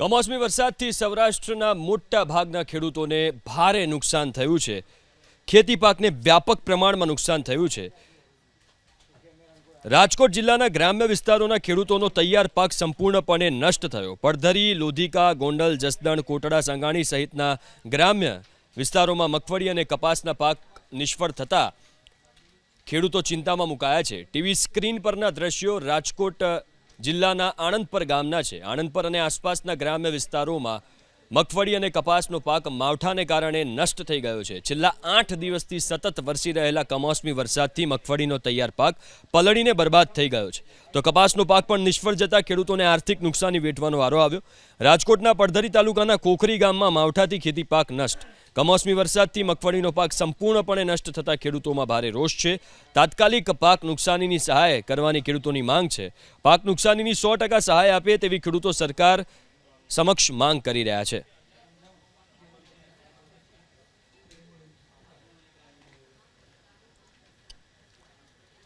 કમોસમી વરસાદથી સૌરાષ્ટ્રના મોટા ભાગના ખેડૂતોને ભારે નુકસાન થયું છે. ખેતી પાકને વ્યાપક પ્રમાણમાં નુકસાન થયું છે. રાજકોટ જિલ્લાના ગ્રામ્ય વિસ્તારોના ખેડૂતોનો તૈયાર પાક સંપૂર્ણપણે નષ્ટ થયો. પડધરી, લોધિકા, ગોંડલ, જસદણ, કોટડા, સંગાણી સહિતના ગ્રામ્ય વિસ્તારોમાં મગફળી અને કપાસના પાક નિષ્ફળ થતા ખેડૂતો ચિંતામાં મુકાયા છે. ટીવી સ્ક્રીન પરના દ્રશ્યો રાજકોટ જિલ્લાના આણંદપર ગામના છે. આણંદપર અને આસપાસના ગ્રામ્ય વિસ્તારોમાં મગફળી અને કપાસનો પાક માવઠાને કારણે નષ્ટ થઈ ગયો છે. છેલ્લા આઠ દિવસથી સતત વરસી રહેલા કમોસમી વરસાદથી મગફળીનો તૈયાર પાક પલળીને બરબાદ થઈ ગયો છે. તો કપાસનો પાક પણ નિષ્ફળ જતા ખેડૂતોને આર્થિક નુકસાની વેઠવાનો વારો આવ્યો. રાજકોટના પડધરી તાલુકાના કોખરી ગામમાં માવઠાથી ખેતી પાક નષ્ટ કમોસમી વરસાદથી મગફળીનો પાક સંપૂર્ણપણે નષ્ટ થતા ખેડૂતોમાં ભારે રોષ છે. તાત્કાલિક પાક નુકસાનીની સહાય કરવાની ખેડૂતોની માંગ છે. પાક નુકસાનીની સો સહાય આપે તેવી ખેડૂતો સરકાર સમક્ષ માંગ કરી રહ્યા છે.